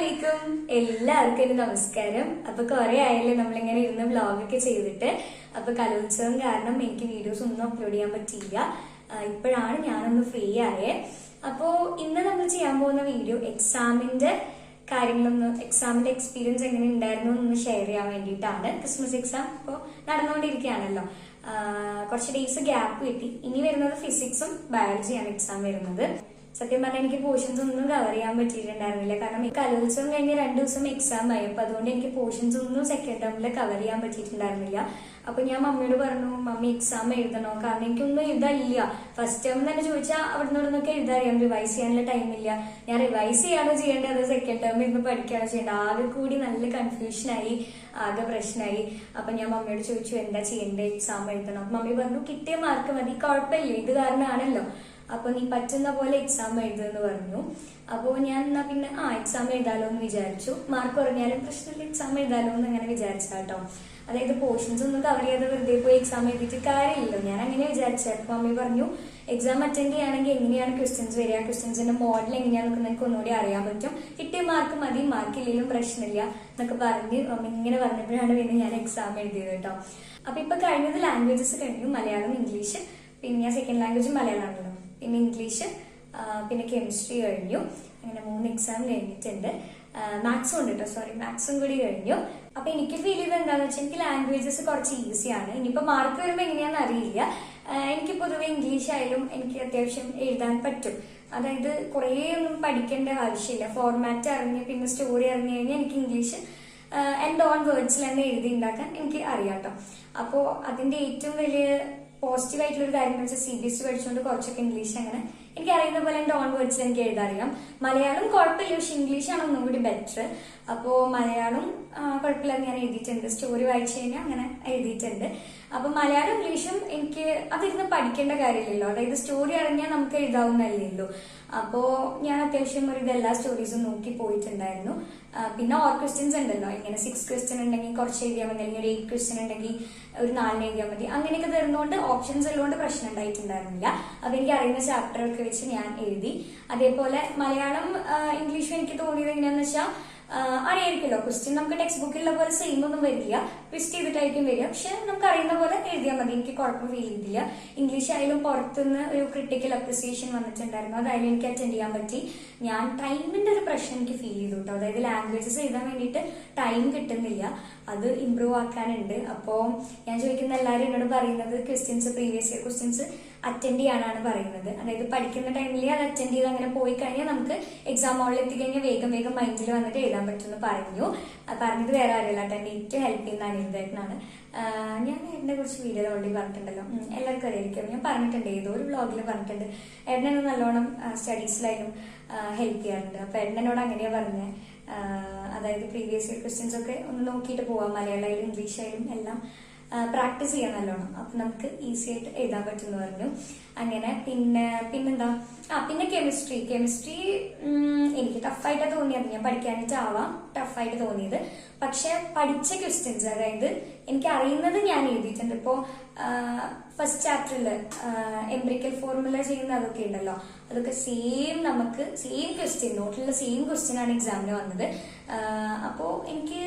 അസ്സലാമലൈക്കും. എല്ലാവർക്കും ഒരു നമസ്കാരം. അപ്പൊ കുറെ ആയല്ലേ നമ്മളിങ്ങനെ ഇരുന്ന് വ്ളോഗൊക്കെ ചെയ്തിട്ട്. അപ്പൊ കലോത്സവം കാരണം എനിക്ക് വീഡിയോസ് ഒന്നും അപ്ലോഡ് ചെയ്യാൻ പറ്റിയില്ല. ഇപ്പോഴാണ് ഞാനൊന്ന് ഫ്രീ ആയേ. അപ്പോ ഇന്ന് നമ്മൾ ചെയ്യാൻ പോകുന്ന വീഡിയോ എക്സാമിന്റെ കാര്യങ്ങളൊന്ന് എക്സാമിന്റെ എക്സ്പീരിയൻസ് എങ്ങനെ ഉണ്ടായിരുന്നു എന്ന് ഷെയർ ചെയ്യാൻ വേണ്ടിയിട്ടാണ് ക്രിസ്മസ് എക്സാം ഇപ്പോൾ നടന്നുകൊണ്ടിരിക്കുകയാണല്ലോ. കുറച്ച് ഡേയ്സ് ഗ്യാപ്പ് കിട്ടി. ഇനി വരുന്നത് ഫിസിക്സും ബയോളജിയാണ് എക്സാം വരുന്നത്. സത്യം പറഞ്ഞാൽ എനിക്ക് പോർഷൻസ് ഒന്നും കവർ ചെയ്യാൻ പറ്റിയിട്ടുണ്ടായിരുന്നില്ല. കാരണം കലോത്സവം കഴിഞ്ഞ് രണ്ടു ദിവസം എക്സാം ആയി. അപ്പൊ അതുകൊണ്ട് എനിക്ക് പോർഷൻസ് ഒന്നും സെക്കൻഡ് ടേമിൽ കവർ ചെയ്യാൻ പറ്റിയിട്ടുണ്ടായിരുന്നില്ല. അപ്പൊ ഞാൻ മമ്മിയോട് പറഞ്ഞു മമ്മി എക്സാം എഴുതണോ? കാരണം എനിക്കൊന്നും എഴുതാനില്ല. ഫസ്റ്റ് ടേം തന്നെ ചോദിച്ചാൽ അവിടെ നിന്നൊക്കെ എഴുതാറിയാം. റിവൈസ് ചെയ്യാനുള്ള ടൈമില്ല ഞാൻ റിവൈസ് ചെയ്യാണോ ചെയ്യേണ്ടത്? സെക്കൻഡ് ടേം ഇന്ന് പഠിക്കുകയാണോ ചെയ്യേണ്ടത്? ആകെ കൂടി നല്ല കൺഫ്യൂഷൻ ആയി. ആകെ പ്രശ്നമായി അപ്പൊ ഞാൻ മമ്മിയോട് ചോദിച്ചു എന്താ ചെയ്യേണ്ടത്? എക്സാം എഴുതണം. മമ്മി പറഞ്ഞു കിട്ടിയ മാർക്ക് മതി. കുഴപ്പമില്ല. ഇത് കാരണമാണല്ലോ. അപ്പൊ നീ പറ്റുന്ന പോലെ എക്സാം എഴുതുമെന്ന് പറഞ്ഞു. അപ്പോൾ ഞാൻ എന്നാ പിന്നെ ആ എക്സാം എഴുതാലോ എന്ന് വിചാരിച്ചു. മാർക്ക് കുറഞ്ഞാലും പ്രശ്നമില്ല എക്സാം എഴുതാലോ എന്ന് അങ്ങനെ വിചാരിച്ചാട്ടോ അതായത് പോർഷൻസ് ഒന്നും കവർ ചെയ്യാതെ വെറുതെ പോയി എക്സാം എഴുതിയിട്ട് കാര്യമില്ലല്ലോ ഞാൻ അങ്ങനെ വിചാരിച്ചു. അപ്പൊ മമ്മി പറഞ്ഞു എക്സാം അറ്റൻഡ് ചെയ്യുകയാണെങ്കിൽ എങ്ങനെയാണ് ക്വസ്റ്റ്യൻസ് വരിക? ക്വസ്റ്റ്യൻസിന്റെ മോഡൽ എങ്ങനെയാണെന്നൊക്കെ നിനക്ക് ഒന്നുകൂടി അറിയാൻ പറ്റും. കിട്ടിയ മാർക്ക് മതി മാർക്ക് ഇല്ലെങ്കിലും പ്രശ്നമില്ല എന്നൊക്കെ പറഞ്ഞ് മമ്മി ഇങ്ങനെ പറഞ്ഞപ്പോഴാണ് പിന്നെ ഞാൻ എക്സാം എഴുതിയത് കേട്ടോ അപ്പൊ ഇപ്പൊ കഴിഞ്ഞത് ലാംഗ്വേജസ് കഴിഞ്ഞു മലയാളം ഇംഗ്ലീഷ് പിന്നെ സെക്കൻഡ് ലാംഗ്വേജ് മലയാളമാണല്ലോ പിന്നെ ഇംഗ്ലീഷ് പിന്നെ കെമിസ്ട്രി കഴിഞ്ഞു. അങ്ങനെ മൂന്ന് എക്സാം കഴിഞ്ഞിട്ടുണ്ട്. മാത്സും ഉണ്ട് കേട്ടോ സോറി മാത്സും കൂടി കഴിഞ്ഞു. അപ്പൊ എനിക്ക് ഫീൽ ചെയ്ത് എന്താണെന്ന് വെച്ചാൽ എനിക്ക് ലാംഗ്വേജസ് കുറച്ച് ഈസിയാണ് ഇനിയിപ്പോ മാർക്ക് വരുമ്പോൾ എങ്ങനെയാണെന്ന് അറിയില്ല. എനിക്ക് പൊതുവെ ഇംഗ്ലീഷ് ആയാലും എനിക്ക് അത്യാവശ്യം എഴുതാൻ പറ്റും. അതായത് കുറേ ഒന്നും പഠിക്കേണ്ട ആവശ്യമില്ല. ഫോർമാറ്റ് അറിഞ്ഞ് പിന്നെ സ്റ്റോറി അറിഞ്ഞു കഴിഞ്ഞാൽ എനിക്ക് ഇംഗ്ലീഷ് എന്റെ ഓൺ വേർഡ്സിൽ തന്നെ എഴുതി ഉണ്ടാക്കാൻ എനിക്ക് അറിയാം കേട്ടോ അപ്പോൾ അതിന്റെ ഏറ്റവും വലിയ പോസിറ്റീവ് ആയിട്ടുള്ള ഒരു കാര്യം എന്ന് വെച്ചാൽ സി ബി എസ് പഠിച്ചുകൊണ്ട് കുറച്ചൊക്കെ ഇംഗ്ലീഷ് അങ്ങനെ എനിക്ക് അറിയുന്ന പോലെ എന്റെ ഓൺ വേർഡ്സ് എനിക്ക് എഴുതാറിയാം മലയാളം കുഴപ്പമില്ല പക്ഷെ ഇംഗ്ലീഷാണ് ഒന്നും കൂടി ബെറ്റർ അപ്പോൾ മലയാളം കുഴപ്പമില്ല ഞാൻ എഴുതിയിട്ടുണ്ട്. സ്റ്റോറി വായിച്ചു കഴിഞ്ഞാൽ അങ്ങനെ എഴുതിയിട്ടുണ്ട്. അപ്പോൾ മലയാളം ഇംഗ്ലീഷും എനിക്ക് അതിരുന്ന് പഠിക്കേണ്ട കാര്യമില്ലല്ലോ. അതായത് സ്റ്റോറി അറിഞ്ഞാൽ നമുക്ക് എഴുതാവുന്നല്ലേ അപ്പോൾ ഞാൻ അത്യാവശ്യം ഒരു ഇതെല്ലാ സ്റ്റോറീസും നോക്കി പോയിട്ടുണ്ടായിരുന്നു. പിന്നെ ഓർ ക്വസ്റ്റ്യൻസ് ഉണ്ടല്ലോ. ഇങ്ങനെ സിക്സ് ക്വസ്റ്റ്യൻ ഉണ്ടെങ്കിൽ കുറച്ച് എഴുതിയാൽ മതി. അല്ലെങ്കിൽ ഒരു എയ്റ്റ് ക്വസ്റ്റ്യൻ ഉണ്ടെങ്കിൽ ഒരു നാലിന് എഴുതിയാൽ മതി. അങ്ങനെയൊക്കെ തരുന്നതുകൊണ്ട് ഓപ്ഷൻസ് ഉള്ളതുകൊണ്ട് പ്രശ്നം ഉണ്ടായിട്ടുണ്ടായിരുന്നില്ല. അപ്പോൾ എനിക്ക് അറിയുന്ന ചാപ്റ്റർ ഒക്കെ വെച്ച് ഞാൻ എഴുതി. അതേപോലെ മലയാളം ഇംഗ്ലീഷ് എനിക്ക് തോന്നിയത് എങ്ങനെയാന്ന് വെച്ചാൽ അറിയായിരിക്കുമല്ലോ. ക്വസ്റ്റ്യൻ നമുക്ക് ടെക്സ്റ്റ് ബുക്കിലുള്ള പോലെ സെയിം ഒന്നും വരില്ല. ട്വിസ്റ്റ് ചെയ്തിട്ടായിരിക്കും വരിക. പക്ഷെ നമുക്ക് അറിയുന്ന പോലെ എഴുതിയാൽ മതി. എനിക്ക് കുഴപ്പം ഫീൽ ചെയ്തില്ല. ഇംഗ്ലീഷ് ആയാലും പുറത്തുനിന്ന് ഒരു ക്രിട്ടിക്കൽ അപ്രിസിയേഷൻ വന്നിട്ടുണ്ടായിരുന്നു. അതായാലും എനിക്ക് അറ്റൻഡ് ചെയ്യാൻ പറ്റി. ഞാൻ ടൈമിന്റെ ഒരു പ്രശ്നം എനിക്ക് ഫീൽ ചെയ്തു കേട്ടോ അതായത് ലാംഗ്വേജസ് എഴുതാൻ വേണ്ടിയിട്ട് ടൈം കിട്ടുന്നില്ല. അത് ഇമ്പ്രൂവ് ആക്കാനുണ്ട്. അപ്പോൾ ഞാൻ ചോദിക്കുന്ന എല്ലാവരും എന്നോട് പറയുന്നത് questions previous year questions attend ചെയ്യാനാണ് പറയുന്നത്. അതായത് പഠിക്കുന്ന ടൈമിൽ അത് അറ്റൻഡ് ചെയ്ത് അങ്ങനെ പോയി കഴിഞ്ഞാൽ നമുക്ക് എക്സാം ഹോളിൽ എത്തിക്കഴിഞ്ഞാൽ വേഗം വേഗം മൈൻഡിൽ വന്നിട്ട് എഴുതാൻ പറ്റുമെന്ന് പറഞ്ഞു. പറഞ്ഞത് വേറെ ആരുമല്ല. എന്നെ ഏറ്റവും ഹെൽപ്പ് ചെയ്യുന്ന അനിരുദ്ധേട്ടനാണ് ഞാൻ എന്നെ കുറിച്ച് വീഡിയോ ഓൾറെഡി പറഞ്ഞിട്ടുണ്ടല്ലോ. എല്ലാവർക്കും അറിയായിരിക്കും. ഞാൻ പറഞ്ഞിട്ടുണ്ട്. ഏതോ ഒരു വ്ളോഗിൽ പറഞ്ഞിട്ടുണ്ട്. ഏട്ടനെ നല്ലോണം സ്റ്റഡീസിലായാലും ഹെൽപ്പ് ചെയ്യാറുണ്ട്. അപ്പൊ ഏട്ടനോട് അങ്ങനെയാ പറഞ്ഞത് അതായത് പ്രീവിയസ് ഇയർ ക്വസ്റ്റ്യൻസ് ഒക്കെ ഒന്ന് നോക്കിയിട്ട് പോവാം. മലയാളമായാലും ഇംഗ്ലീഷ് ആയാലും എല്ലാം. പ്രാക്ടീസ് ചെയ്യാൻ നല്ലോണം. അപ്പൊ നമുക്ക് ഈസി ആയിട്ട് എഴുതാൻ പറ്റുമെന്ന് പറഞ്ഞു. അങ്ങനെ പിന്നെ പിന്നെന്താ? ആ പിന്നെ കെമിസ്ട്രി കെമിസ്ട്രി എനിക്ക് ടഫായിട്ട് തോന്നിയത്. ഞാൻ പഠിക്കാനായിട്ടാവാം ടഫായിട്ട് തോന്നിയത്. പക്ഷെ പഠിച്ച ക്വസ്റ്റ്യൻസ് അതായത് എനിക്ക് അറിയുന്നത് ഞാൻ എഴുതിയിട്ടുണ്ട്. ഇപ്പോ ഫസ്റ്റ് ചാപ്റ്ററിൽ എംബ്രിക്കൽ ഫോർമുല ചെയ്യുന്ന അതൊക്കെ ഉണ്ടല്ലോ. അതൊക്കെ സെയിം നമുക്ക് സെയിം ക്വസ്റ്റ്യൻ നോട്ടിലുള്ള സെയിം ക്വസ്റ്റ്യൻ ആണ് എക്സാമിന് വന്നത്. അപ്പോ എനിക്ക്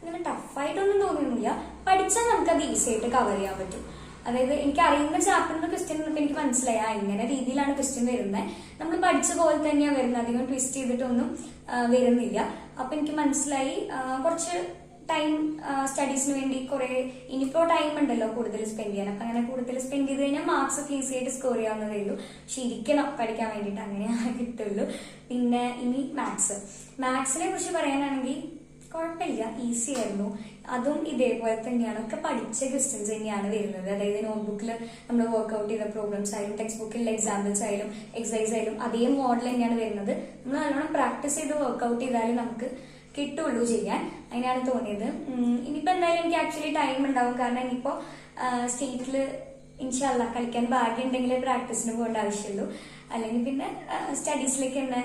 ഇങ്ങനെ ടഫായിട്ടൊന്നും തോന്നുന്നില്ല പഠിച്ചാൽ നമുക്കത് ഈസി ആയിട്ട് കവർ ചെയ്യാൻ പറ്റും. അതായത് എനിക്ക് അറിയുന്ന ചാപ്റ്ററിന്റെ ക്വസ്റ്റ്യൻ എന്നൊക്കെ എനിക്ക് മനസ്സിലായി. ആ ഇങ്ങനെ രീതിയിലാണ് ക്വസ്റ്റ്യൻ വരുന്നത് നമ്മൾ പഠിച്ച പോലെ തന്നെയാണ് വരുന്നത് അധികം ട്വിസ്റ്റ് ചെയ്തിട്ടൊന്നും വരുന്നില്ല. അപ്പൊ എനിക്ക് മനസ്സിലായി കുറച്ച് ടൈം സ്റ്റഡീസിന് വേണ്ടി കുറെ ഇനിയിപ്പോ ടൈം ഉണ്ടല്ലോ കൂടുതൽ സ്പെൻഡ് ചെയ്യാൻ. അപ്പൊ അങ്ങനെ കൂടുതൽ സ്പെൻഡ് ചെയ്ത് കഴിഞ്ഞാൽ മാർക്സ് ഒക്കെ ഈസി ആയിട്ട് സ്കോർ ചെയ്യാവുന്നതേ ഉള്ളൂ. പക്ഷെ ഇരിക്കണം പഠിക്കാൻ വേണ്ടിയിട്ട്. അങ്ങനെ കിട്ടുള്ളൂ. പിന്നെ ഇനി മാത്സ് മാത്സിനെ കുറിച്ച് പറയാനാണെങ്കിൽ കുഴപ്പമില്ല ഈസി ആയിരുന്നു. അതും ഇതേപോലെ തന്നെയാണ്. ഒക്കെ പഠിച്ച ക്വസ്റ്റ്യൻസ് തന്നെയാണ് വരുന്നത്. അതായത് നോട്ട്ബുക്കിൽ നമ്മൾ വർക്ക്ഔട്ട് ചെയ്ത പ്രോബ്ലംസ് ആയാലും ടെക്സ്റ്റ് ബുക്കിലുള്ള എക്സാമ്പിൾസ് ആയാലും എക്സസൈസ് ആയാലും അതേ മോഡൽ തന്നെയാണ് വരുന്നത്. നമ്മൾ നല്ലോണം പ്രാക്ടീസ് ചെയ്ത് വർക്ക്ഔട്ട് ചെയ്താലും നമുക്ക് കിട്ടുള്ളൂ ചെയ്യാൻ. അങ്ങനെയാണ് തോന്നിയത്. ഇനിയിപ്പോൾ ഇനിയിപ്പോ എന്തായാലും എനിക്ക് ആക്ച്വലി ടൈം ഉണ്ടാവും. കാരണം ഇനിയിപ്പോൾ സ്റ്റേറ്റിൽ ഇൻഷല്ല കളിക്കാൻ ഭാഗ്യം ഉണ്ടെങ്കിലേ പ്രാക്ടീസിന് പോകേണ്ട ആവശ്യമുള്ളൂ. അല്ലെങ്കിൽ പിന്നെ സ്റ്റഡീസിലേക്ക് തന്നെ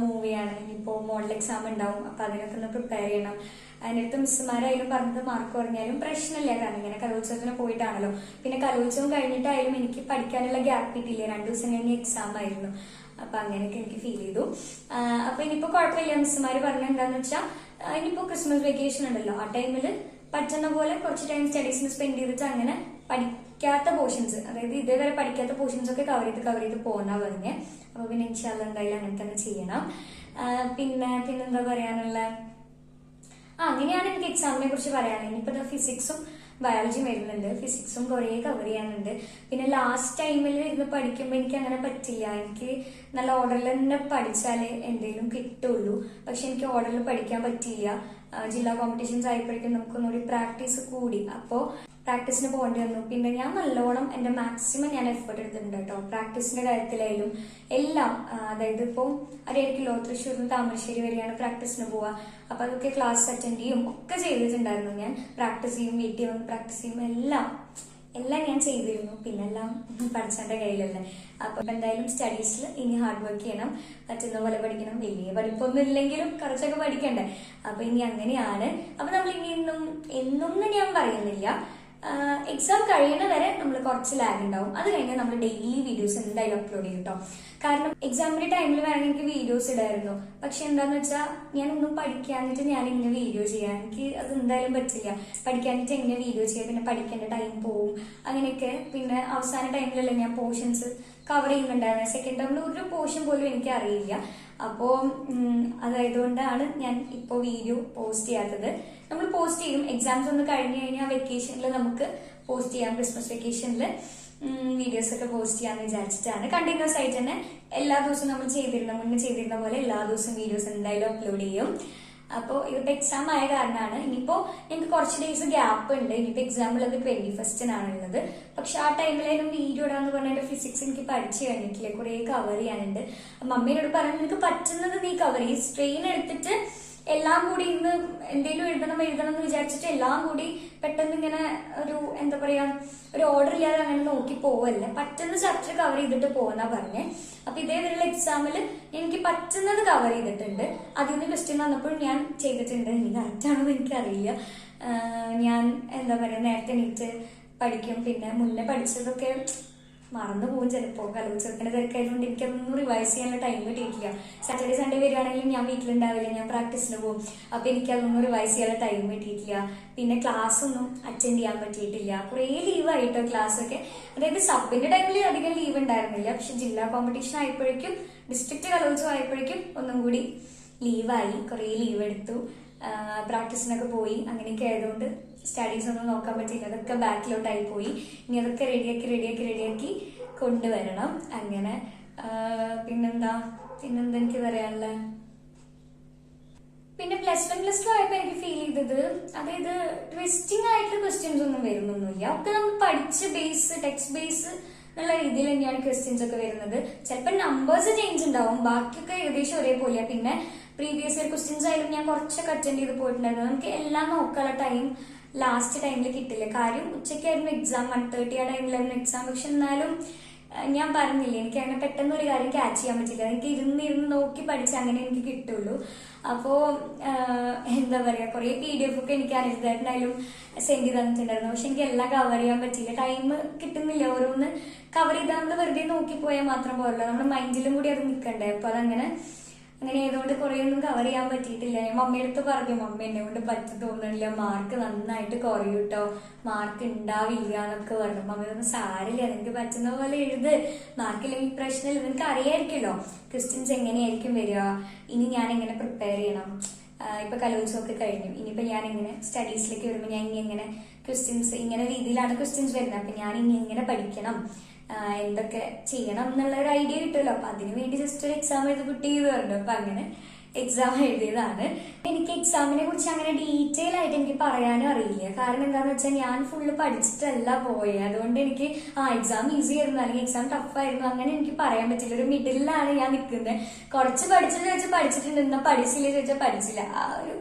മൂവ് ചെയ്യണം ഇനിയിപ്പോ മോഡൽ എക്സാം ഉണ്ടാവും അപ്പൊ അതിനൊക്കെ ഒന്ന് പ്രിപ്പയർ ചെയ്യണം. അതിനടുത്ത് മിസ്സുമാരായാലും പറഞ്ഞത് മാർക്ക് കുറഞ്ഞാലും പ്രശ്നമില്ല. കാരണം ഇങ്ങനെ കലോത്സവത്തിന് പോയിട്ടാണല്ലോ. പിന്നെ കലോത്സവം കഴിഞ്ഞിട്ടായാലും എനിക്ക് പഠിക്കാനുള്ള ഗ്യാപ്പ് കിട്ടിയില്ല. രണ്ടു ദിവസം കഴിഞ്ഞ് എക്സാം ആയിരുന്നു. അപ്പൊ അങ്ങനെയൊക്കെ എനിക്ക് ഫീൽ ചെയ്തു. അപ്പൊ ഇനിയിപ്പോ കുഴപ്പമില്ല. മിസ്സുമാര് പറഞ്ഞ എന്താന്ന് വെച്ചാൽ ഇനിയിപ്പോ ക്രിസ്മസ് വെക്കേഷൻ ഉണ്ടല്ലോ. ആ ടൈമിൽ പറ്റുന്ന പോലെ കുറച്ച് ടൈം സ്റ്റഡീസിന് സ്പെൻഡ് ചെയ്തിട്ട് അങ്ങനെ പഠിക്കാത്ത പോർഷൻസ് അതായത് ഇതേവരെ പഠിക്കാത്ത പോർഷൻസ് ഒക്കെ കവർ ചെയ്ത് കവർ ചെയ്ത് പോകുന്ന പറഞ്ഞ്. അപ്പൊ പിന്നെ ഇൻഷാല്ല എന്തായാലും അങ്ങനെ തന്നെ ചെയ്യണം. പിന്നെ പിന്നെന്താ പറയാനുള്ള? ആ അങ്ങനെയാണ് എനിക്ക് എക്സാമിനെ കുറിച്ച് പറയാനുള്ളത് ഇനിയിപ്പോ ഫിസിക്സും ബയോളജിയും വരുന്നുണ്ട്. ഫിസിക്സും കുറേ കവർ ചെയ്യാനുണ്ട്. പിന്നെ ലാസ്റ്റ് ടൈമിൽ ഇരുന്ന് പഠിക്കുമ്പോൾ എനിക്ക് അങ്ങനെ പറ്റില്ല. എനിക്ക് നല്ല ഓർഡറിൽ തന്നെ പഠിച്ചാലേ എന്തെങ്കിലും കിട്ടുള്ളൂ. പക്ഷെ എനിക്ക് ഓർഡറിൽ പഠിക്കാൻ പറ്റില്ല. ജില്ലാ കോമ്പറ്റീഷൻസ് ആയപ്പോഴേക്കും നമുക്കൊന്നുകൂടി പ്രാക്ടീസ് കൂടി. അപ്പോൾ പ്രാക്ടീസിന് പോകേണ്ടി വന്നു. പിന്നെ ഞാൻ നല്ലോണം എന്റെ മാക്സിമം ഞാൻ എഫേർട്ട് എടുത്തിട്ടുണ്ട് കേട്ടോ. പ്രാക്ടീസിന്റെ കാര്യത്തിലായാലും എല്ലാം അതായത് ഇപ്പോൾ അറിയായിരിക്കില്ലോ തൃശ്ശൂർ നിന്ന് താമരശ്ശേരി വരെയാണ് പ്രാക്ടീസിന് പോവുക. അപ്പൊ അതൊക്കെ ക്ലാസ് അറ്റൻഡ് ചെയ്യും. ഒക്കെ ചെയ്തിട്ടുണ്ടായിരുന്നു ഞാൻ. പ്രാക്ടീസ് ചെയ്യും വീട്ടിൽ വന്ന് പ്രാക്ടീസ് ചെയ്യും എല്ലാം. എല്ലാം ഞാൻ ചെയ്തിരുന്നു. പിന്നെ എല്ലാം പഠിച്ചതിന്റെ കയ്യിലല്ലേ. അപ്പൊ എന്തായാലും സ്റ്റഡീസിൽ ഇനി ഹാർഡ് വർക്ക് ചെയ്യണം. പറ്റുന്ന പോലെ പഠിക്കണം. വലിയ പഠിപ്പൊന്നും ഇല്ലെങ്കിലും കുറച്ചൊക്കെ പഠിക്കണ്ടേ. അപ്പൊ ഇനി അങ്ങനെയാണ്. അപ്പൊ നമ്മൾ ഇനി എന്നും എന്നൊന്നും ഞാൻ പറയുന്നില്ല. എക്സാം കഴിയുന്ന വരെ നമ്മൾ കുറച്ച് ലാഗ് ഉണ്ടാവും അത് കഴിഞ്ഞാൽ നമ്മൾ ഡെയിലി വീഡിയോസ് എന്തായാലും അപ്ലോഡ് ചെയ്യും കേട്ടോ കാരണം എക്സാമിന്റെ ടൈമിൽ വേണമെങ്കിൽ എനിക്ക് വീഡിയോസ് ഇടായിരുന്നു. പക്ഷെ എന്താന്ന് വെച്ചാൽ ഞാനൊന്നും പഠിക്കാനിട്ട് ഞാൻ ഇങ്ങനെ വീഡിയോ ചെയ്യാം എനിക്ക് അത് എന്തായാലും പറ്റില്ല. പഠിക്കാനിട്ട് എങ്ങനെ വീഡിയോ ചെയ്യാം? പിന്നെ പഠിക്കേണ്ട ടൈം പോവും. അങ്ങനെയൊക്കെ പിന്നെ അവസാന ടൈമിലല്ലേ ഞാൻ പോർഷൻസ് കവർ ചെയ്യുന്നുണ്ടായിരുന്നു. സെക്കൻഡ് ടേമിൽ ഒരു പോർഷൻ പോലും എനിക്ക് അറിയില്ല. അപ്പോൾ അതായതുകൊണ്ടാണ് ഞാൻ ഇപ്പോൾ വീഡിയോ പോസ്റ്റ് ചെയ്യാത്തത്. നമ്മൾ പോസ്റ്റ് ചെയ്യും. എക്സാംസ് ഒന്ന് കഴിഞ്ഞ് കഴിഞ്ഞാൽ വെക്കേഷനിൽ നമുക്ക് പോസ്റ്റ് ചെയ്യാം. ക്രിസ്മസ് വെക്കേഷനിൽ വീഡിയോസ് ഒക്കെ പോസ്റ്റ് ചെയ്യാമെന്ന് വിചാരിച്ചിട്ടാണ്. കണ്ടിന്യൂസ് ആയിട്ട് തന്നെ എല്ലാ ദിവസവും നമ്മൾ ചെയ്തിരുന്ന മുന്നേ ചെയ്തിരുന്ന പോലെ എല്ലാ ദിവസവും വീഡിയോസ് എന്തായാലും അപ്ലോഡ് ചെയ്യും. അപ്പോൾ ഇതിപ്പോ എക്സാം ആയ കാരണമാണ്. ഇനിയിപ്പോ ഞങ്ങൾക്ക് കുറച്ച് ഡേയ്സ് ഗ്യാപ്പ് ഉണ്ട്. ഇനിയിപ്പോ എക്സാം ഉള്ളത് ട്വന്റി ഫസ്റ്റിനാണ് ഉള്ളത്. പക്ഷെ ആ ടൈമിലായാലും വീഡിയോ ഇടാന്ന് പറഞ്ഞാൽ ഫിസിക്സ് എനിക്ക് പഠിച്ചു കഴിഞ്ഞിട്ടില്ല. കുറെ കവർ ചെയ്യാനുണ്ട്. മമ്മീനോട് പറഞ്ഞു നിനക്ക് പറ്റുന്നത് നീ കവർ ചെയ്യും. സ്ട്രെയിൻ എടുത്തിട്ട് എല്ലാം കൂടി ഇന്ന് എന്തെങ്കിലും എഴുതണം എഴുതണം എന്ന് വിചാരിച്ചിട്ട് എല്ലാം കൂടി പെട്ടെന്ന് ഇങ്ങനെ ഒരു എന്താ പറയാ ഒരു ഓർഡർ ഇല്ലാതെ അങ്ങനെ നോക്കി പോവല്ല. പറ്റുന്ന ചാപ്റ്റർ കവർ ചെയ്തിട്ട് പോവെന്നാ പറഞ്ഞേ. അപ്പൊ ഇതേവരെയുള്ള എക്സാമിൽ എനിക്ക് പറ്റുന്നത് കവർ ചെയ്തിട്ടുണ്ട്. അതിൽ നിന്ന് ക്വസ്റ്റ്യൻ വന്നപ്പോൾ ഞാൻ ചെയ്തിട്ടുണ്ട്. ഇനി കറക്റ്റാണോ എനിക്കറിയില്ല. ഞാൻ എന്താ പറയാ നേരത്തെ എണീറ്റ് പഠിക്കും. പിന്നെ മുന്നേ പഠിച്ചതൊക്കെ മറന്നു പോകും ചിലപ്പോ. കലോത്സവത്തിന്റെ തിരക്കായതുകൊണ്ട് എനിക്ക് അതൊന്നും റിവൈസ് ചെയ്യാനുള്ള ടൈം കിട്ടിയിട്ടില്ല. സാറ്റർഡേ സൺഡേ വരികയാണെങ്കിൽ ഞാൻ വീട്ടിലുണ്ടാവില്ല ഞാൻ പ്രാക്ടീസിന് പോകും. അപ്പൊ എനിക്ക് അതൊന്നും റിവൈസ് ചെയ്യാനുള്ള ടൈം കിട്ടിയിട്ടില്ല. പിന്നെ ക്ലാസ് ഒന്നും അറ്റൻഡ് ചെയ്യാൻ പറ്റിയിട്ടില്ല. കുറേ ലീവായിട്ടോ ക്ലാസ്സൊക്കെ അതായത് സബിന്റെ ടൈമിൽ അധികം ലീവ് ഉണ്ടായിരുന്നില്ല. പക്ഷെ ജില്ലാ കോമ്പറ്റീഷൻ ആയപ്പോഴേക്കും ഡിസ്ട്രിക്ട് കലോത്സവം ആയപ്പോഴേക്കും ഒന്നും കൂടി ലീവായി കുറേ ലീവ് എടുത്തു. പ്രാക്ടീസിനൊക്കെ പോയി. അങ്ങനെയൊക്കെ ആയതുകൊണ്ട് സ്റ്റഡീസ് ഒന്നും നോക്കാൻ പറ്റിയില്ല. അതൊക്കെ ബാക്കിലോട്ടായി പോയി. ഇനി അതൊക്കെ റെഡിയാക്കി റെഡിയാക്കി റെഡിയാക്കി കൊണ്ടുവരണം. അങ്ങനെ പിന്നെന്താ? പിന്നെന്താ എനിക്ക് പറയാനുള്ളത് പിന്നെ പ്ലസ് വൺ പ്ലസ് ടു ആയപ്പോ എനിക്ക് ഫീൽ ചെയ്തത് അതായത് ട്വിസ്റ്റിംഗ് ആയിട്ടുള്ള ക്വസ്റ്റ്യൻസ് ഒന്നും വരുന്നൊന്നുമില്ല. ഒക്കെ നമ്മൾ പഠിച്ച ബേസ് ടെക്സ്റ്റ് ബേസ് എന്നുള്ള രീതിയിൽ തന്നെയാണ് ക്വസ്റ്റ്യൻസ് ഒക്കെ വരുന്നത്. ചിലപ്പോൾ നമ്പേഴ്സ് ചേഞ്ച് ഉണ്ടാവും. ബാക്കിയൊക്കെ ഏകദേശം ഒരേപോലെ പിന്നെ പ്രീവിയസ് ഇയർ ക്വസ്റ്റ്യൻസ് ആയാലും ഞാൻ കുറച്ചൊക്കെ അറ്റൻഡ് ചെയ്ത് പോയിട്ടുണ്ടായിരുന്നു. നമുക്ക് എല്ലാം നോക്കാനുള്ള ടൈം ലാസ്റ്റ് ടൈമിൽ കിട്ടില്ല. കാര്യം ഉച്ചയ്ക്കായിരുന്നു എക്സാം വൺ തേർട്ടി ആ ടൈമിലായിരുന്നു എക്സാം പക്ഷെ എന്നാലും ഞാൻ പറഞ്ഞില്ലേ എനിക്ക് അങ്ങനെ പെട്ടെന്ന് ഒരു കാര്യം ക്യാച്ച് ചെയ്യാൻ പറ്റില്ല. എനിക്ക് ഇരുന്ന് ഇരുന്ന് നോക്കി പഠിച്ച് അങ്ങനെ എനിക്ക് കിട്ടുള്ളൂ. അപ്പോ ആഹ് എന്താ പറയാ കുറെ പി ഡി എഫ് ഒക്കെ എനിക്ക് അനിരുതായിട്ടുണ്ടായാലും സെൻഡ് ചെയ്ത് തന്നിട്ടുണ്ടായിരുന്നു. പക്ഷെ എനിക്ക് എല്ലാം കവർ ചെയ്യാൻ പറ്റില്ല ടൈം കിട്ടുന്നില്ല. ഓരോന്ന് കവർ ചെയ്താൽ നമ്മൾ വെറുതെ നോക്കി പോയാൽ മാത്രം പോരല്ലോ. നമ്മുടെ മൈൻഡിലും കൂടി അത് നിൽക്കണ്ടേ അപ്പൊ അതങ്ങനെ അങ്ങനെ ആയതുകൊണ്ട് ഒന്നും കവർ ചെയ്യാൻ പറ്റിയിട്ടില്ല. ഞാൻ മമ്മിയുടെ അടുത്ത് പറഞ്ഞു മമ്മി എന്നെ കൊണ്ട് പറ്റി തോന്നണില്ല മാർക്ക് നന്നായിട്ട് കുറയും കേട്ടോ മാർക്ക് ഉണ്ടാവില്ല എന്നൊക്കെ പറഞ്ഞു. മമ്മി പറഞ്ഞു സാരില്ല നിനക്ക് പറ്റുന്ന പോലെ എഴുത്. മാർക്കില്ലെങ്കിൽ പ്രശ്നമില്ല. നിനക്ക് അറിയായിരിക്കുമല്ലോ. ക്രിസ്ത്യൻസ് എങ്ങനെയായിരിക്കും വരിക? ഇനി ഞാൻ എങ്ങനെ പ്രിപ്പയർ ചെയ്യണം ഇപ്പൊ കലോത്സവമൊക്കെ കഴിഞ്ഞു. ഇനിയിപ്പോ ഞാൻ ഇങ്ങനെ സ്റ്റഡീസിലേക്ക് വരുമ്പോൾ ഞാൻ ഇനി എങ്ങനെ ക്രിസ്ത്യൻസ് ഇങ്ങനെ രീതിയിലാണ് ക്വസ്റ്റ്യൻസ് വരുന്നത്. അപ്പൊ ഞാൻ ഇനി എങ്ങനെ പഠിക്കണം? എന്തൊക്കെ ചെയ്യണം എന്നുള്ള ഒരു ഐഡിയ കിട്ടുമല്ലോ. അപ്പൊ അതിനു വേണ്ടി ജസ്റ്റ് ഒരു എക്സാം എഴുതി കുട്ടി എന്ന് പറഞ്ഞു. അപ്പൊ അങ്ങനെ എക്സാം എഴുതിയതാണ്. എനിക്ക് എക്സാമിനെ കുറിച്ച് അങ്ങനെ ഡീറ്റെയിൽ ആയിട്ട് എനിക്ക് പറയാനും അറിയില്ല. കാരണം എന്താന്ന് വെച്ചാൽ ഞാൻ ഫുള്ള് പഠിച്ചിട്ടല്ല പോയത് അതുകൊണ്ട് എനിക്ക് ആ എക്സാം ഈസി ആയിരുന്നു. അല്ലെങ്കിൽ എക്സാം ടഫ് ആയിരുന്നു. അങ്ങനെ എനിക്ക് പറയാൻ പറ്റില്ല. ഒരു മിഡിലാണ് ഞാൻ നിൽക്കുന്നത് കുറച്ച് പഠിച്ചെന്ന് ചോദിച്ചാൽ പഠിച്ചിട്ടുണ്ട്. എന്നാൽ പഠിച്ചില്ല ചോദിച്ചാൽ പഠിച്ചില്ല. ആ ഒരു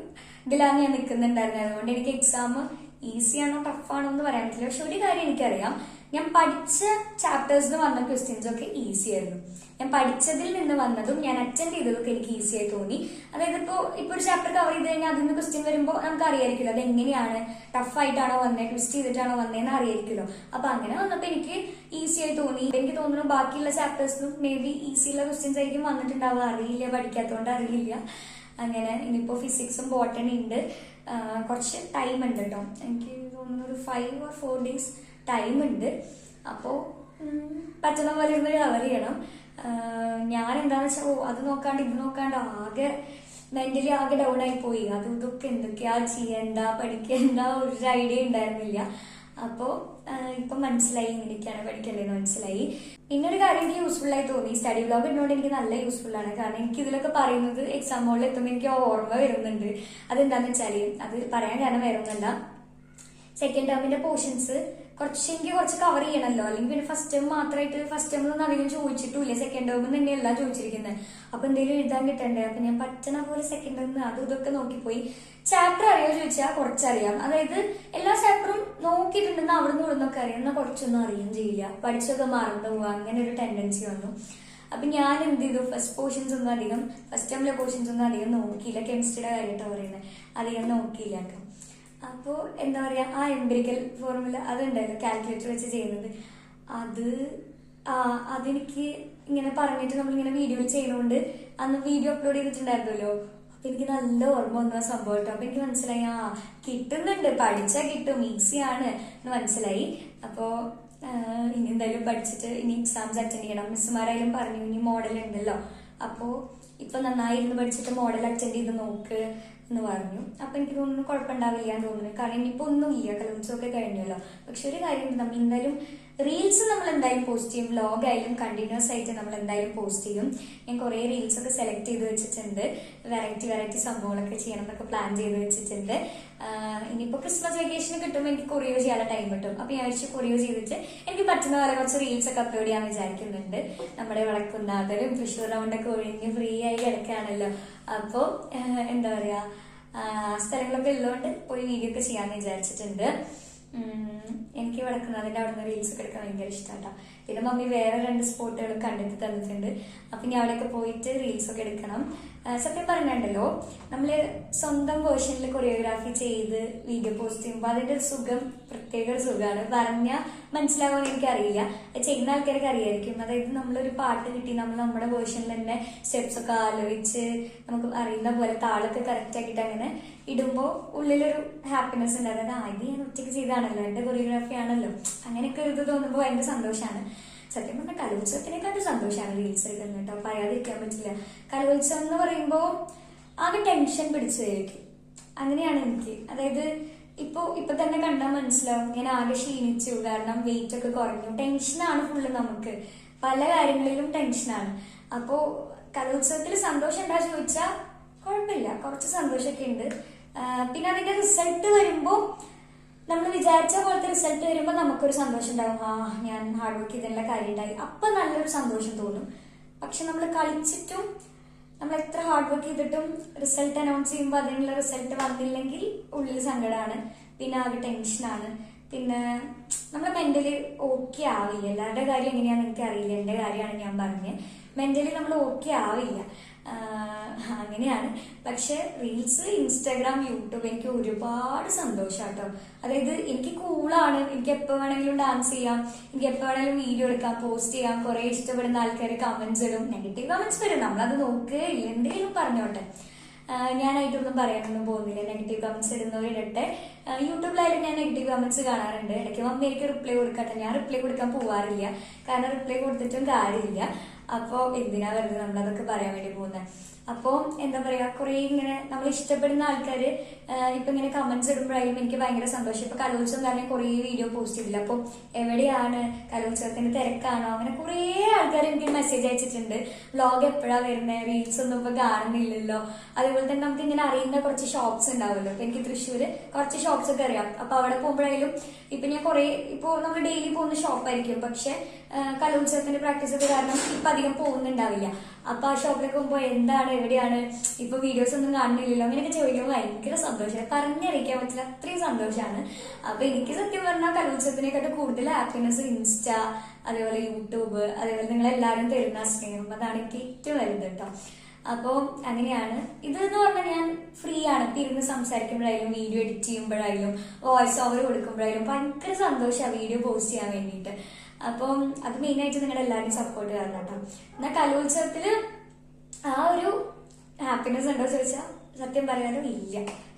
ഇതിലാണ് ഞാൻ നിൽക്കുന്നുണ്ടായിരുന്നത് അതുകൊണ്ട് എനിക്ക് എക്സാം ഈസിയാണോ ടഫാണോ എന്ന് പറയാൻ പറ്റില്ല. പക്ഷെ ഒരു കാര്യം എനിക്കറിയാം. ഞാൻ പഠിച്ച ചാപ്റ്റേഴ്സ് നിന്ന് വന്ന ക്വസ്റ്റ്യൻസ് ഒക്കെ ഈസി ആയിരുന്നു. ഞാൻ പഠിച്ചതിൽ നിന്ന് വന്നതും ഞാൻ അറ്റൻഡ് ചെയ്തതൊക്കെ എനിക്ക് ഈസി ആയി തോന്നി. അതായത് ഇപ്പോ ഇപ്പൊ ഒരു ചാപ്റ്റർ കവർ ചെയ്ത് കഴിഞ്ഞാൽ അതിൽ നിന്ന് ക്വസ്റ്റ്യൻ വരുമ്പോൾ നമുക്ക് അറിയായിരിക്കുമല്ലോ അത് എങ്ങനെയാണ് ടഫ് ആയിട്ടാണോ വന്നേ ട്വിസ്റ്റ് ചെയ്തിട്ടാണോ വന്നേന്ന് അറിയായിരിക്കുമല്ലോ. അപ്പൊ അങ്ങനെ വന്നപ്പോൾ എനിക്ക് ഈസി ആയി തോന്നി. എനിക്ക് തോന്നുന്നു ബാക്കിയുള്ള ചാപ്റ്റേഴ്സിനും മേ ബി ഈസിയുള്ള ക്വസ്റ്റ്യൻസ് ആയിരിക്കും വന്നിട്ടുണ്ടാവുക. അറിയില്ല പഠിക്കാത്തതുകൊണ്ട് അറിയില്ല അങ്ങനെ ഇനിയിപ്പോ ഫിസിക്സും ബോട്ടണി ഉണ്ട്. കുറച്ച് ടൈം ഉണ്ട് കേട്ടോ എനിക്ക് തോന്നുന്നു ഒരു five or four days time അപ്പോ അപ്പോൾ പറ്റുന്ന പോലെ ഇരുന്ന് കവർ ചെയ്യണം. ഞാൻ എന്താന്ന് വെച്ചാൽ അത് നോക്കാണ്ട് ഇത് നോക്കാണ്ട് ആകെ മെന്റലി ആകെ ഡൗൺ ആയി പോയി. അത് ഇതൊക്കെ എന്തൊക്കെയാ ചെയ്യണ്ട പഠിക്കണ്ട ഒരു ഐഡിയ ഉണ്ടായിരുന്നില്ല. അപ്പോ ഇപ്പം മനസ്സിലായി ഇങ്ങനെയൊക്കെയാണ് പഠിക്കേണ്ടതെന്ന് മനസ്സിലായി. പിന്നൊരു കാര്യം എനിക്ക് യൂസ്ഫുൾ ആയി തോന്നി. സ്റ്റഡി ബ്ലോഗ് എന്നോട് എനിക്ക് നല്ല യൂസ്ഫുൾ ആണ്. കാരണം എനിക്ക് ഇതിലൊക്കെ പറയുന്നത് എക്സാം ഹോളിൽ എത്തുമ്പോൾ എനിക്ക് ഓർമ്മ വരുന്നുണ്ട്. അതെന്താണെന്ന് വെച്ചാൽ അത് പറയാൻ കാരണം വേറെ ഒന്നല്ല സെക്കൻഡ് ടേമിന്റെ പോർഷൻസ് കുറച്ച് എനിക്ക് കുറച്ച് കവർ ചെയ്യണമല്ലോ അല്ലെങ്കിൽ പിന്നെ ഫസ്റ്റ് ടേം മാത്രമായിട്ട് ഫസ്റ്റ് ടേമിലൊന്നും അധികം ചോദിച്ചിട്ടില്ല സെക്കൻഡ് ടേമിൽ തന്നെയല്ല ചോദിച്ചിരിക്കുന്നത് അപ്പൊ എന്തെങ്കിലും എഴുതാൻ കിട്ടണ്ടേ? അപ്പൊ ഞാൻ പറ്റണ പോലെ സെക്കൻഡ് ടേം അതും ഇതൊക്കെ നോക്കിപ്പോയി. ചാപ്റ്റർ അറിയോ ചോദിച്ചാൽ കുറച്ചറിയാം. അതായത് എല്ലാ ചാപ്റ്ററും നോക്കിയിട്ടുണ്ടെന്ന് അവിടെ നിന്ന് ഇവിടുന്നൊക്കെ അറിയാം. എന്നാൽ കുറച്ചൊന്നും അറിയുകയും ചെയ്യില്ല. പഠിച്ചൊക്കെ മറന്നു പോവുക അങ്ങനെ ഒരു ടെൻഡൻസി വന്നു. അപ്പൊ ഞാൻ എന്ത് ചെയ്തു? ഫസ്റ്റ് പോർഷൻസ് ഒന്നും അധികം ഫസ്റ്റ് ടൈമിലെ പോർഷൻസ് ഒന്നും അധികം നോക്കിയില്ല. കെമിസ്ട്രിയുടെ കാര്യമായിട്ടാണ് പറയുന്നത് അധികം നോക്കിയില്ല കേട്ടോ. അപ്പോൾ എന്താ പറയാ ആ എംപിരിക്കൽ ഫോർമുല അതുണ്ടല്ലോ കാൽക്കുലേറ്റർ വെച്ച് ചെയ്യുന്നത്. അത് അതെനിക്ക് ഇങ്ങനെ പറഞ്ഞിട്ട് നമ്മളിങ്ങനെ വീഡിയോയിൽ ചെയ്യുന്നതുകൊണ്ട് അന്ന് വീഡിയോ അപ്ലോഡ് ചെയ്തിട്ടുണ്ടായിരുന്നല്ലോ. അപ്പൊ എനിക്ക് നല്ല ഓർമ്മ വന്നു ആ സംഭവം കേട്ടോ. അപ്പൊ എനിക്ക് മനസ്സിലായി ആ കിട്ടുന്നുണ്ട് പഠിച്ചാൽ കിട്ടും ഈസിയാണ് എന്ന് മനസ്സിലായി. അപ്പോ ഇനി എന്തായാലും പഠിച്ചിട്ട് ഇനി എക്സാംസ് അറ്റൻഡ് ചെയ്യണം. മിസ്സുമാരായാലും പറഞ്ഞു ഇനി മോഡൽ ഉണ്ടല്ലോ. അപ്പോ ഇപ്പൊ നന്നായിരുന്നു പഠിച്ചിട്ട് മോഡൽ അറ്റൻഡ് ചെയ്ത് നോക്ക്. എന്ന് പറഞ്ഞു. അപ്പൊ എനിക്ക് തോന്നുന്നു കുഴപ്പമുണ്ടാവില്ല എന്ന് തോന്നുന്നു. കാരണം ഇനിയിപ്പോ ഒന്നുമില്ല കലോത്സവമൊക്കെ കഴിഞ്ഞല്ലോ. പക്ഷെ ഒരു കാര്യം നമ്മൾ എന്തായാലും റീൽസ് നമ്മൾ എന്തായാലും പോസ്റ്റ് ചെയ്യും. വ്ലോഗ് ആയാലും കണ്ടിന്യൂസ് ആയിട്ട് നമ്മൾ എന്തായാലും പോസ്റ്റ് ചെയ്യും. ഞാൻ കുറേ റീൽസ് ഒക്കെ സെലക്ട് ചെയ്ത് വെച്ചിട്ടുണ്ട്. വെറൈറ്റി വെറൈറ്റി സംഭവങ്ങളൊക്കെ ചെയ്യണം എന്നൊക്കെ പ്ലാൻ ചെയ്ത് വെച്ചിട്ടുണ്ട്. ഇനിയിപ്പോ ക്രിസ്മസ് വെക്കേഷൻ കിട്ടുമ്പോൾ എനിക്ക് കൊറിയോ ചെയ്യാനുള്ള ടൈം കിട്ടും. അപ്പൊ ഞാൻ വെച്ച് കൊറിയോ ചെയ്തിട്ട് എനിക്ക് പറ്റുന്ന പോലെ കുറച്ച് റീൽസ് ഒക്കെ അപ്ലോഡ് ചെയ്യാൻ വിചാരിക്കുന്നുണ്ട്. നമ്മുടെ വടക്കുന്നാഥരും തൃശ്ശൂർ റൗണ്ടൊക്കെ ഒഴിഞ്ഞ് ഫ്രീ ആയി കിടക്കുകയാണല്ലോ. അപ്പോൾ എന്താ പറയാ സ്ഥലങ്ങളൊക്കെ ഉള്ളതുകൊണ്ട് പോയി വീഡിയോ ഒക്കെ ചെയ്യാന്ന് വിചാരിച്ചിട്ടുണ്ട്. എനിക്ക് വടക്കുന്നാഥിന്റെ അവിടെ നിന്ന് റീൽസ് ഒക്കെ എടുക്കാൻ ഭയങ്കര ഇഷ്ടമാട്ടോ പിന്നെ മമ്മി വേറെ രണ്ട് സ്പോട്ടുകൾ കണ്ടെത്തി തന്നിട്ടുണ്ട്. അപ്പൊ ഞാൻ അവിടെയൊക്കെ പോയിട്ട് റീൽസ് ഒക്കെ എടുക്കണം. സത്യം പറഞ്ഞിട്ടുണ്ടല്ലോ. നമ്മൾ സ്വന്തം വേർഷനിൽ കൊറിയോഗ്രാഫി ചെയ്ത് വീഡിയോ പോസ്റ്റ് ചെയ്യുമ്പോൾ അതിന്റെ ഒരു സുഖം പ്രത്യേക ഒരു സുഖമാണ്. പറഞ്ഞാൽ മനസ്സിലാകുമെന്ന് എനിക്കറിയില്ല. ചെയ്യുന്ന ആൾക്കാർക്ക് അറിയായിരിക്കും. അതായത് നമ്മളൊരു പാട്ട് കിട്ടി നമ്മൾ നമ്മുടെ വേർഷനിൽ തന്നെ സ്റ്റെപ്സ് ഒക്കെ ആലോചിച്ച് നമുക്ക് അറിയുന്ന പോലെ താളൊക്കെ കറക്റ്റ് അങ്ങനെ ഇടുമ്പോൾ ഉള്ളിലൊരു ഹാപ്പിനെസ് ഉണ്ട്. അതായത് ആദ്യം ഞാൻ ഒറ്റയ്ക്ക് ചെയ്താണല്ലോ. എന്റെ കൊറിയോഗ്രാഫി ആണല്ലോ. അങ്ങനെയൊക്കെ ഒരു ഇത് തോന്നുമ്പോൾ ഭയങ്കര സന്തോഷമാണ് സത്യം പറഞ്ഞാൽ കലോത്സവത്തിനെക്കാട്ടും സന്തോഷമാണ് റീൽസ് എടുക്കുന്നത് കേട്ടോ. പറയാതിരിക്കാൻ പറ്റില്ല. കലോത്സവം എന്ന് പറയുമ്പോൾ ആകെ ടെൻഷൻ പിടിച്ചതായിരിക്കും. അങ്ങനെയാണ് എനിക്ക്. അതായത് ഇപ്പോൾ ഇപ്പൊ തന്നെ കണ്ടാൽ മനസ്സിലാവും. ഞാൻ ആകെ ക്ഷീണിച്ചു. കാരണം വെയിറ്റ് ഒക്കെ കുറഞ്ഞു. ടെൻഷനാണ് ഫുള്ള് നമുക്ക്. പല കാര്യങ്ങളിലും ടെൻഷനാണ് അപ്പോ കലോത്സവത്തിൽ സന്തോഷം ഉണ്ടാ ചോദിച്ചാൽ കുഴപ്പമില്ല. കുറച്ച് സന്തോഷമൊക്കെ ഉണ്ട്. പിന്നെ അതിന്റെ റിസൾട്ട് വരുമ്പോ നമ്മൾ വിചാരിച്ച പോലത്തെ റിസൾട്ട് വരുമ്പോൾ നമുക്കൊരു സന്തോഷം ഉണ്ടാവും. ആ ഞാൻ ഹാർഡ് വർക്ക് ചെയ്തതിനുള്ള കാര്യം ഉണ്ടായി അപ്പൊ നല്ലൊരു സന്തോഷം തോന്നും. പക്ഷെ നമ്മൾ കളിച്ചിട്ടും നമ്മൾ എത്ര ഹാർഡ് വർക്ക് ചെയ്തിട്ടും റിസൾട്ട് അനൗൺസ് ചെയ്യുമ്പോൾ അതിനുള്ള റിസൾട്ട് വന്നില്ലെങ്കിൽ ഉള്ളിൽ സങ്കടമാണ് പിന്നെ ആകെ ടെൻഷനാണ് പിന്നെ നമ്മൾ മെന്റലി ഓക്കെ ആവില്ല. എല്ലാവരുടെ കാര്യം എങ്ങനെയാണെന്ന് എനിക്ക് അറിയില്ല എന്റെ കാര്യമാണ് ഞാൻ പറഞ്ഞത്. മെന്റലി നമ്മൾ ഓക്കെ ആവില്ല. അങ്ങനെയാണ്. പക്ഷെ റീൽസ് ഇൻസ്റ്റാഗ്രാം യൂട്യൂബ് എനിക്ക് ഒരുപാട് സന്തോഷാട്ടോ. അതായത് എനിക്ക് കൂളാണ് എനിക്ക് എപ്പോൾ വേണമെങ്കിലും ഡാൻസ് ചെയ്യാം. എനിക്ക് എപ്പോൾ വേണമെങ്കിലും വീഡിയോ എടുക്കാം പോസ്റ്റ് ചെയ്യാം. കുറെ ഇഷ്ടപ്പെടുന്ന ആൾക്കാർ കമന്റ്സ് ഇടും. നെഗറ്റീവ് കമന്റ്സ് വരും. നമ്മളത് നോക്കുകയില്ല. എന്തെങ്കിലും പറഞ്ഞോട്ടെ. ഞാനായിട്ടൊന്നും പറയാനൊന്നും പോകുന്നില്ല. Negative comments ഇടുന്നവരിടട്ടെ. യൂട്യൂബിലായാലും ഞാൻ നെഗറ്റീവ് കമൻസ് കാണാറുണ്ട്. ഇടയ്ക്ക് മമ്മി എനിക്ക് റിപ്ലൈ കൊടുക്കാത്ത ഞാൻ റിപ്ലൈ കൊടുക്കാൻ പോവാറില്ല. കാരണം റിപ്ലൈ കൊടുത്തിട്ടും കാര്യമില്ല. അപ്പോൾ എന്തിനാ വെറുതെ നമ്മളതൊക്കെ പറയാൻ വേണ്ടി പോകുന്നത് അപ്പോൾ എന്താ പറയാ കുറെ ഇങ്ങനെ നമ്മൾ ഇഷ്ടപ്പെടുന്ന ആൾക്കാർ ഇപ്പൊ ഇങ്ങനെ കമന്റ്സ് ഇടുമ്പോഴായാലും എനിക്ക് ഭയങ്കര സന്തോഷം. ഇപ്പൊ കലോത്സവം കാരണം കുറേ വീഡിയോ പോസ്റ്റ് ചെയ്തില്ല അപ്പോൾ എവിടെയാണ് കലോത്സവത്തിന്റെ തിരക്കാണോ? അങ്ങനെ കുറേ ആൾക്കാർ എനിക്ക് മെസ്സേജ് അയച്ചിട്ടുണ്ട്. വ്ലോഗ് എപ്പോഴാ വരുന്നത് റീൽസ് ഒന്നും ഇപ്പൊ കാണുന്നില്ലല്ലോ. അതുപോലെ തന്നെ നമുക്ക് ഇങ്ങനെ അറിയുന്ന കുറച്ച് ഷോപ്സ് ഉണ്ടാവുമല്ലോ. എനിക്ക് തൃശ്ശൂര് കുറച്ച് ഷോപ്സ് ഒക്കെ അറിയാം. അപ്പൊ അവിടെ പോകുമ്പോഴായാലും ഇപ്പൊ ഞാൻ കുറെ ഇപ്പൊ നമ്മൾ ഡെയിലി പോകുന്ന ഷോപ്പായിരിക്കും പക്ഷെ കലോത്സവത്തിന്റെ പ്രാക്ടീസ് ഒക്കെ കാരണം ഇപ്പൊ അധികം പോകുന്നുണ്ടാവില്ല. അപ്പൊ ആ ഷോപ്പിലൊക്കെ പോകുമ്പോൾ എന്താണ് എവിടെയാണ്? ഇപ്പൊ വീഡിയോസ് ഒന്നും കാണുന്നില്ലല്ലോ. അങ്ങനെയൊക്കെ ചോദിക്കുമ്പോൾ ഭയങ്കര സന്തോഷം. പറഞ്ഞറിയിക്കാൻ പറ്റില്ല. അത്രയും സന്തോഷമാണ് അപ്പൊ എനിക്ക് സത്യം പറഞ്ഞാൽ കലോത്സവത്തിനെക്കാട്ട് കൂടുതൽ ഹാപ്പിനെസ് ഇൻസ്റ്റ അതേപോലെ യൂട്യൂബ് അതേപോലെ നിങ്ങൾ എല്ലാവരും തരുന്ന സ്നേഹം. അതാണ് എനിക്ക് ഏറ്റവും വലുത് കേട്ടോ. അപ്പോൾ അങ്ങനെയാണ്. ഇത് എന്ന് പറഞ്ഞാൽ ഞാൻ ഫ്രീ ആണ്. ഇരുന്ന് സംസാരിക്കുമ്പോഴായാലും വീഡിയോ എഡിറ്റ് ചെയ്യുമ്പോഴായാലും വോയിസ് ഓവർ കൊടുക്കുമ്പോഴായാലും ഭയങ്കര സന്തോഷമാണ് വീഡിയോ പോസ്റ്റ് ചെയ്യാൻ വേണ്ടിയിട്ട്. അപ്പം അത് മെയിനായിട്ട് നിങ്ങളുടെ എല്ലാവരും സപ്പോർട്ട് കാരണം കേട്ടോ. എന്നാൽ കലോത്സവത്തിൽ ആ ഒരു ഹാപ്പിനെസ് ഉണ്ടോ ചോദിച്ചാൽ സത്യം പറയാനും ഇല്ല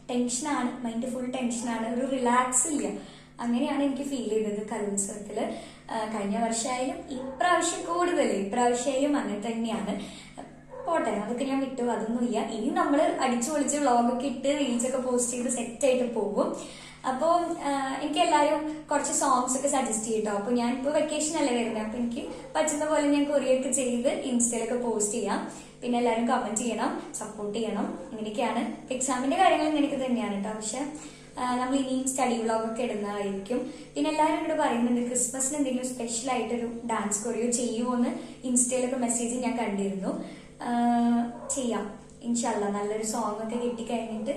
ടെൻഷനാണ് മൈൻഡ് ഫുൾ ടെൻഷനാണ് ഒരു റിലാക്സ് ഇല്ല. അങ്ങനെയാണ് എനിക്ക് ഫീൽ ചെയ്തത് കലോത്സവത്തിൽ കഴിഞ്ഞ വർഷമായാലും ഇപ്രാവശ്യം കൂടുതൽ ഇപ്രാവശ്യമായാലും അങ്ങനെ തന്നെയാണ്. പോട്ടെ അതൊക്കെ ഞാൻ വിട്ടു. അതൊന്നുമില്ല. ഇനി നമ്മൾ അടിച്ചു പൊളിച്ച് വ്ളോഗൊക്കെ ഇട്ട് റീൽസ് ഒക്കെ പോസ്റ്റ് ചെയ്ത് സെറ്റ് ആയിട്ട് പോകും. അപ്പോൾ എനിക്ക് എല്ലാരും കുറച്ച് സോങ്സ് ഒക്കെ സജസ്റ്റ് ചെയ്യട്ടോ. അപ്പോൾ ഞാൻ ഇപ്പോൾ വെക്കേഷൻ അല്ലേ വരുന്നത് അപ്പോൾ എനിക്ക് പറ്റുന്ന പോലെ ഞാൻ കൊറിയൊക്കെ ചെയ്ത് ഇൻസ്റ്റയിലൊക്കെ പോസ്റ്റ് ചെയ്യാം. പിന്നെ എല്ലാരും കമന്റ് ചെയ്യണം സപ്പോർട്ട് ചെയ്യണം. ഇങ്ങനെയൊക്കെയാണ്. എക്സാമിന്റെ കാര്യങ്ങൾ ഇങ്ങനെയൊക്കെ തന്നെയാണ് കേട്ടോ പക്ഷെ നമ്മൾ ഇനിയും സ്റ്റഡി വ്ളോഗൊക്കെ ഇടുന്നതായിരിക്കും. പിന്നെ എല്ലാവരും ഇവിടെ പറയുന്നുണ്ട് ക്രിസ്മസിന് എന്തെങ്കിലും സ്പെഷ്യൽ ആയിട്ടൊരു ഡാൻസ് കൊറിയോ ചെയ്യുമോ എന്ന് ഇൻസ്റ്റയിലൊക്കെ മെസ്സേജ് ഞാൻ കണ്ടിരുന്നു. ചെയ്യാം. ഇൻഷല്ല നല്ലൊരു സോങ് ഒക്കെ കിട്ടിക്കഴിഞ്ഞിട്ട്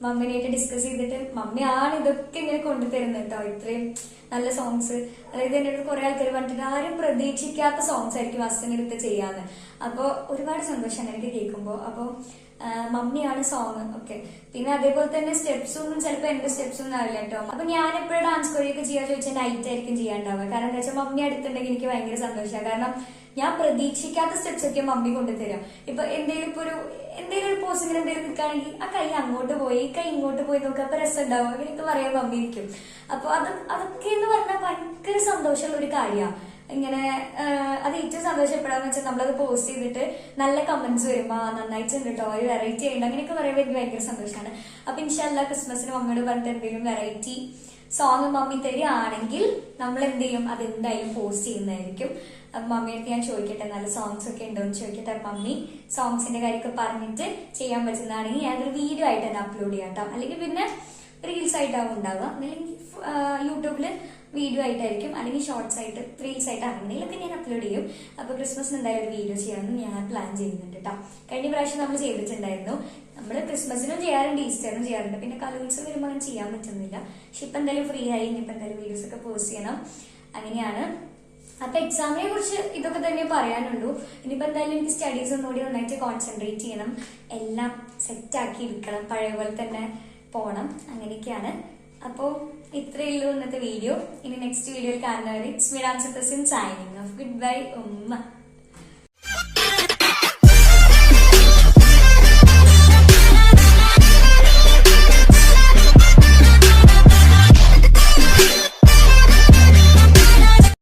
മമ്മിനായിട്ട് ഡിസ്കസ് ചെയ്തിട്ട് മമ്മിയാണ് ഇതൊക്കെ ഇങ്ങനെ കൊണ്ടുതരുന്നത് കേട്ടോ ഇത്രയും നല്ല സോങ്സ് അതായത് എന്റെ അടുത്ത് കുറെ ആൾക്കാർ പറഞ്ഞിട്ട് ആരും പ്രതീക്ഷിക്കാത്ത സോങ്സ് ആയിരിക്കും അസ്സനെടുത്ത് ചെയ്യാന്ന്. അപ്പോൾ ഒരുപാട് സന്തോഷം അങ്ങനെയൊക്കെ കേൾക്കുമ്പോൾ അപ്പോൾ മമ്മിയാണ് സോങ് ഓക്കെ. പിന്നെ അതേപോലെ തന്നെ സ്റ്റെപ്സ് ഒന്നും ചിലപ്പോൾ എന്റെ സ്റ്റെപ്സ് ഒന്നും അറിയില്ല കേട്ടോ അപ്പൊ ഞാൻ എപ്പോഴും ഡാൻസ് കൊറിയൊക്കെ ചെയ്യാൻ ചോദിച്ചാൽ നൈറ്റ് ആയിരിക്കും ചെയ്യാണ്ടാവുക കാരണം എന്താ വെച്ചാൽ മമ്മി അടുത്തുണ്ടെങ്കിൽ എനിക്ക് ഭയങ്കര സന്തോഷമാണ് കാരണം ഞാൻ പ്രതീക്ഷിക്കാത്ത സ്റ്റെപ്സ് ഒക്കെ മമ്മി കൊണ്ടുതരാം. ഇപ്പൊ എന്തെങ്കിലും ഇപ്പൊ ഒരു എന്തെങ്കിലും ഒരു പോസിംഗ് എന്തെങ്കിലും നിൽക്കുകയാണെങ്കിൽ ആ കൈ അങ്ങോട്ട് പോയി ഈ കൈ ഇങ്ങോട്ട് പോയി നോക്കുക അപ്പൊ രസം ഉണ്ടാവും. അങ്ങനെയൊക്കെ പറയാൻ മമ്മി ഇരിക്കും. അപ്പൊ അത് അതൊക്കെ എന്ന് പറഞ്ഞാൽ ഭയങ്കര സന്തോഷമുള്ള ഒരു കാര്യമാണ് ഇങ്ങനെ അത് ഏറ്റവും സന്തോഷപ്പെടാന്ന് വെച്ചാൽ നമ്മളത് പോസ്റ്റ് ചെയ്തിട്ട് നല്ല കമന്റ്സ് വരുമ്പോ ആ, നന്നായിട്ടുണ്ട് കേട്ടോ ഒരു വെറൈറ്റി ആയിട്ട് അങ്ങനെയൊക്കെ പറയുമ്പോൾ എനിക്ക് ഭയങ്കര സന്തോഷമാണ് അപ്പൊ ഇൻഷാല്ല ക്രിസ്മസിന് മമ്മിയോട് പറഞ്ഞിട്ട് എന്തെങ്കിലും വെറൈറ്റി സോങ് മമ്മി തരികയാണെങ്കിൽ നമ്മൾ എന്ത് ചെയ്യും? അത് എന്തായാലും പോസ്റ്റ് ചെയ്യുന്നതായിരിക്കും. അപ്പൊ മമ്മിയടുത്ത് ഞാൻ ചോദിക്കട്ടെ നല്ല സോങ്സ് ഒക്കെ ഉണ്ടോ എന്ന് ചോദിക്കട്ടെ മമ്മി. സോങ്സിന്റെ കാര്യമൊക്കെ പറഞ്ഞിട്ട് ചെയ്യാൻ പറ്റുന്നതാണെങ്കിൽ ഞാനൊരു വീഡിയോ ആയിട്ട് തന്നെ അപ്ലോഡ് ചെയ്യാം കേട്ടോ അല്ലെങ്കിൽ പിന്നെ റീൽസ് ആയിട്ടാവും ഉണ്ടാവുക. അല്ലെങ്കിൽ യൂട്യൂബിൽ വീഡിയോ ആയിട്ടായിരിക്കും. അല്ലെങ്കിൽ ഷോർട്സ് ആയിട്ട് റീൽസ് ആയിട്ട് അങ്ങനെയൊക്കെ ഞാൻ അപ്ലോഡ് ചെയ്യും. അപ്പൊ ക്രിസ്മസിന് എന്തായാലും ഒരു വീഡിയോ ചെയ്യാമെന്ന് ഞാൻ പ്ലാൻ ചെയ്യുന്നുണ്ട് കേട്ടോ കഴിഞ്ഞ പ്രാവശ്യം നമ്മൾ ചെയ്തിട്ടുണ്ടായിരുന്നു. നമ്മൾ ക്രിസ്മസിനും ചെയ്യാറുണ്ട് ഈസ്റ്ററിനും ചെയ്യാറുണ്ട്. പിന്നെ കലോത്സവം വരുമ്പോൾ ചെയ്യാൻ പറ്റുന്നില്ല. പക്ഷെ ഇപ്പൊ എന്തായാലും ഫ്രീ ആയി. ഇനിയിപ്പോ എന്തായാലും വീഡിയോസ് ഒക്കെ പോസ്റ്റ് ചെയ്യണം. അങ്ങനെയാണ് അപ്പൊ എക്സാമിനെ കുറിച്ച് ഇതൊക്കെ തന്നെ പറയാനുള്ളൂ. ഇനിയിപ്പോ എന്തായാലും എനിക്ക് സ്റ്റഡീസ് ഒന്നുകൂടി നന്നായിട്ട് കോൺസെൻട്രേറ്റ് ചെയ്യണം. എല്ലാം സെറ്റ് ആക്കി എടുക്കണം പഴയ പോലെ തന്നെ പോണം. അങ്ങനെയൊക്കെയാണ്. അപ്പോൾ ഇത്രയേ ഉള്ളൂ ഇന്നത്തെ വീഡിയോ ഇനി നെക്സ്റ്റ് വീഡിയോയിൽ കാണുന്നവരെ it's me signing off good bye ഉമ്മ.